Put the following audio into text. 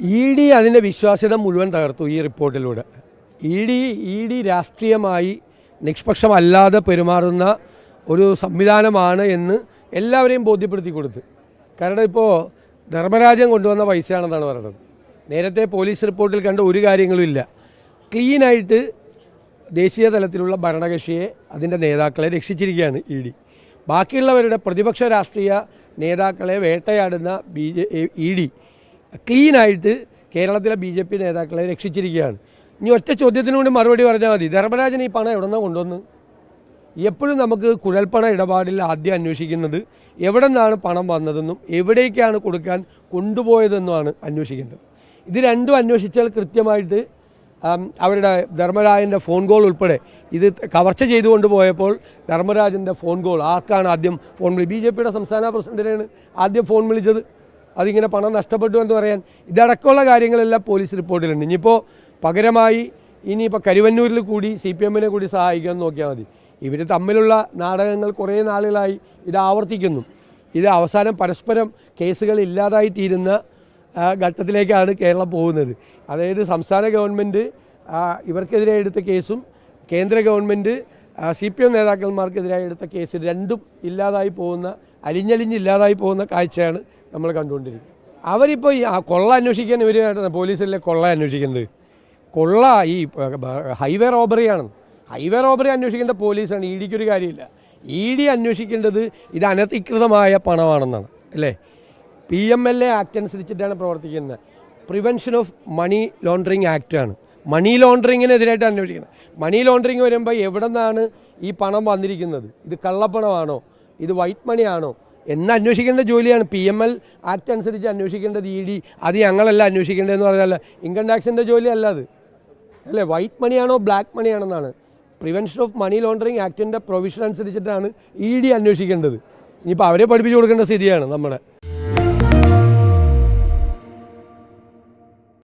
E D അതിന്റെ വിശ്വാസ്യത മുഴുവൻ തകർത്തു ഈ റിപ്പോർട്ടിലൂടെ. ഇ ഡി ഇ ഡി രാഷ്ട്രീയമായി നിഷ്പക്ഷമല്ലാതെ പെരുമാറുന്ന ഒരു സംവിധാനമാണ് എന്ന് എല്ലാവരെയും ബോധ്യപ്പെടുത്തി കൊടുത്ത്. കാരണം ഇപ്പോൾ ധർമ്മരാജൻ കൊണ്ടുവന്ന പൈസയാണെന്നാണ് പറയുന്നത്. നേരത്തെ പോലീസ് റിപ്പോർട്ടിൽ കണ്ട ഒരു കാര്യങ്ങളും ഇല്ല. ക്ലീനായിട്ട് ദേശീയ തലത്തിലുള്ള ഭരണകക്ഷിയെ അതിന്റെ നേതാക്കളെ രക്ഷിച്ചിരിക്കുകയാണ് ഇ ഡി. ബാക്കിയുള്ളവരുടെ പ്രതിപക്ഷ രാഷ്ട്രീയ നേതാക്കളെ വേട്ടയാടുന്ന ബി ജെ ഇ ഡി ക്ലീനായിട്ട് കേരളത്തിലെ ബി ജെ പി നേതാക്കളെ രക്ഷിച്ചിരിക്കുകയാണ്. ഇനി ഒറ്റ ചോദ്യത്തിന് കൂടി മറുപടി പറഞ്ഞാൽ മതി. ധർമ്മരാജൻ ഈ പണം എവിടെ നിന്നാണ് കൊണ്ടുവന്ന്? എപ്പോഴും നമുക്ക് കുഴൽപ്പണ ഇടപാടിൽ ആദ്യം അന്വേഷിക്കുന്നത് എവിടെ നിന്നാണ് പണം വന്നതെന്നും എവിടേക്കാണ് കൊടുക്കാൻ കൊണ്ടുപോയതെന്നുമാണ് അന്വേഷിക്കേണ്ടത്. ഇത് രണ്ടും അന്വേഷിച്ചാൽ കൃത്യമായിട്ട് അവരുടെ ധർമ്മരാജന്റെ ഫോൺ കോൾ ഉൾപ്പെടെ ഇത് കവർച്ച ചെയ്തുകൊണ്ട് പോയപ്പോൾ ധർമ്മരാജന്റെ ഫോൺ കോൾ ആർക്കാണ് ആദ്യം ഫോൺ വിളി ബി ജെ പിയുടെ സംസ്ഥാന പ്രസിഡന്റിനെയാണ് ആദ്യം ഫോൺ വിളിച്ചത്. അതിങ്ങനെ പണം നഷ്ടപ്പെട്ടു എന്ന് പറയാൻ ഇതടക്കമുള്ള കാര്യങ്ങളെല്ലാം പോലീസ് റിപ്പോർട്ടിലുണ്ട്. ഇനിയിപ്പോൾ പകരമായി ഇനിയിപ്പോൾ കരുവന്നൂരിൽ കൂടി സി പി എമ്മിനെ കൂടി സഹായിക്കാൻ നോക്കിയാൽ മതി. ഇവർ തമ്മിലുള്ള നാടകങ്ങൾ കുറേ നാളുകളായി ഇത് ആവർത്തിക്കുന്നു. ഇത് അവസാനം പരസ്പരം കേസുകൾ ഇല്ലാതായി തീരുന്ന ഘട്ടത്തിലേക്കാണ് കേരളം പോകുന്നത്. അതായത് സംസ്ഥാന ഗവൺമെന്റ് ഇവർക്കെതിരെ എടുത്ത കേസും കേന്ദ്ര ഗവൺമെന്റ് സി പി എം നേതാക്കന്മാർക്കെതിരായി എടുത്ത കേസ് രണ്ടും ഇല്ലാതായി പോകുന്ന അലിഞ്ഞലിഞ്ഞ് ഇല്ലാതായി പോകുന്ന കാഴ്ചയാണ് നമ്മൾ കണ്ടുകൊണ്ടിരിക്കുന്നത്. അവരിപ്പോൾ ഈ കൊള്ള അന്വേഷിക്കാൻ ഇവർ പോലീസിലെ കൊള്ള അന്വേഷിക്കുന്നത്. കൊള്ള ഈ ഹൈവേ റോബറിയാണ്. ഹൈവേ റോബറി അന്വേഷിക്കേണ്ട പോലീസാണ്. ഇ ഡിക്കൊരു കാര്യമില്ല. ഇ ഡി അന്വേഷിക്കേണ്ടത് ഇത് അനധികൃതമായ പണമാണെന്നാണ് അല്ലേ? P M L A act അനുസരിച്ചിട്ടാണ് പ്രവർത്തിക്കുന്നത്. പ്രിവെൻഷൻ ഓഫ് മണി ലോണ്ടറിങ് ആക്റ്റാണ് മണി ലോണ്ടറിങ്ങിനെതിരായിട്ട് അന്വേഷിക്കുന്നത്. മണി ലോണ്ടറിങ് വരുമ്പോൾ എവിടെ നിന്നാണ് ഈ പണം വന്നിരിക്കുന്നത്? ഇത് കള്ളപ്പണമാണോ? ഇത് വൈറ്റ് മണിയാണോ? എന്ന് അന്വേഷിക്കേണ്ട ജോലിയാണ്. പി എം എൽ ആക്ട് അനുസരിച്ച് അന്വേഷിക്കേണ്ടത് ഇ ഡി അത് ഞങ്ങളല്ല അന്വേഷിക്കേണ്ടതെന്ന് പറഞ്ഞാൽ ഇൻകം ടാക്സിന്റെ ജോലിയല്ല അത്. അല്ലേ? വൈറ്റ് മണിയാണോ ബ്ലാക്ക് മണിയാണെന്നാണ്. പ്രിവെൻഷൻ ഓഫ് മണി ലോണ്ടറിങ് ആക്ടിന്റെ പ്രൊവിഷൻ അനുസരിച്ചിട്ടാണ് ഇ ഡി അന്വേഷിക്കേണ്ടത്. ഇനിയിപ്പോൾ അവരെ പഠിപ്പിച്ചു കൊടുക്കേണ്ട സ്ഥിതിയാണ് നമ്മുടെ.